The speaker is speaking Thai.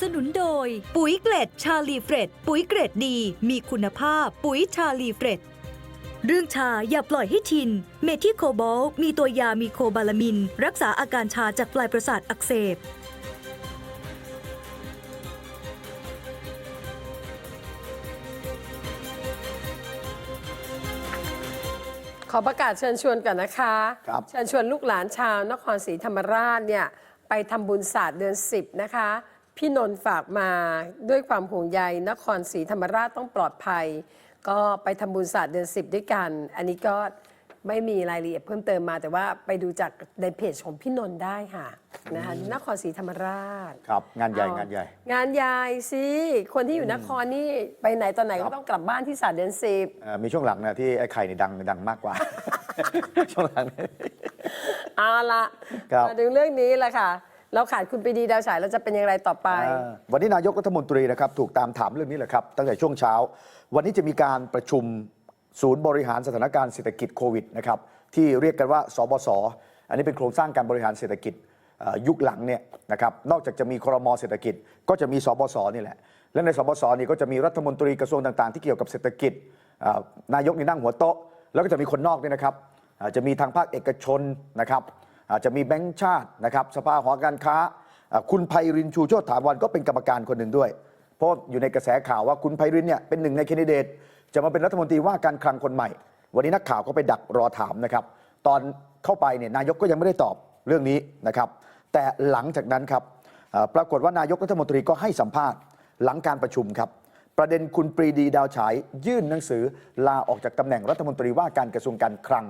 สนุนโดย ปุ๋ยเกล็ดชาลีเฟรดปุ๋ยเกรดดี มีคุณภาพ ปุ๋ยชาลีเฟรดเรื่องชาอย่าปล่อยให้ชิน เมทิโคบอลมีตัวยามีโคบาลามิน รักษาอาการชาจากปลายประสาทอักเสบขอประกาศเชิญชวนกันนะคะ ครับ เชิญชวนลูกหลานชาวนครศรีธรรมราชเนี่ยไปทำบุญศาสตร์เดือน 10 นะคะ พี่นนท์ฝากมาด้วยความห่วงใยนครศรีธรรมราชต้องปลอดภัย ก็ไปทำบุญศาสตร์เดือน10ด้วยกัน อันนี้ก็ไม่มีรายละเอียดเพิ่มเติมมา แต่ว่าไปดูจากในเพจของพี่นนท์ได้ค่ะนะคะนครศรีธรรมราช ครับ งานใหญ่เอางานใหญ่ งานใหญ่สิคนที่อยู่นครนี่ไปไหนตอนไหนครัก็บต้องกลับบ้านที่ศาสตร์เดือนสิบ เอ่อมีช่วงหลังนะที่ไอ้ไข่นี่ดังดังมากกว่า ช่วงหลังเอาละครับมาถึงเรื่องนี้แหละค่ะ เราขาดคุณปรีดีดาวฉายเราจะเป็นอย่างไรต่อไป อ่าวันนี้นายกรัฐมนตรีนะครับถูกตามถามเรื่องนี้แหละครับ ตั้งแต่ช่วงเช้า วันนี้จะมีการประชุมศูนย์บริหารสถานการณ์เศรษฐกิจโควิดนะครับที่เรียกกันว่าสบสอันนี้เป็นโครงสร้างการบริหารเศรษฐกิจเอ่อยุคหลังเนี่ยนะครับนอกจากจะมีครมเศรษฐกิจก็จะมีสบสนี่แหละ และในสบสนี่ก็จะมีรัฐมนตรีกระทรวงต่างๆ ที่เกี่ยวกับเศรษฐกิจอ่านายกนี่นั่งหัวโต๊ะ แล้วก็จะมีคนนอกด้วยนะครับอ่าจะมีทางภาคเอกชนนะครับ อาจจะมีแบงก์ชาตินะครับสภาหอการค้า คุณไพรินชูโชติถาวรก็เป็นกรรมการคนหนึ่งด้วย เพราะอยู่ในกระแสข่าวว่าคุณไพรินเนี่ยเป็นหนึ่งในแคนดิเดต จะมาเป็นรัฐมนตรีว่าการคลังคนใหม่ วันนี้นักข่าวก็ไปดักรอถามนะครับตอนเข้าไปเนี่ยนายกก็ยังไม่ได้ตอบเรื่องนี้นะครับแต่หลังจากนั้นครับปรากฏว่านายกรัฐมนตรีก็ให้สัมภาษณ์หลังการประชุมครับประเด็นคุณปรีดีดาวฉายยื่นหนังสือลาออกจากตำแหน่งรัฐมนตรีว่าการกระทรวงการคลัง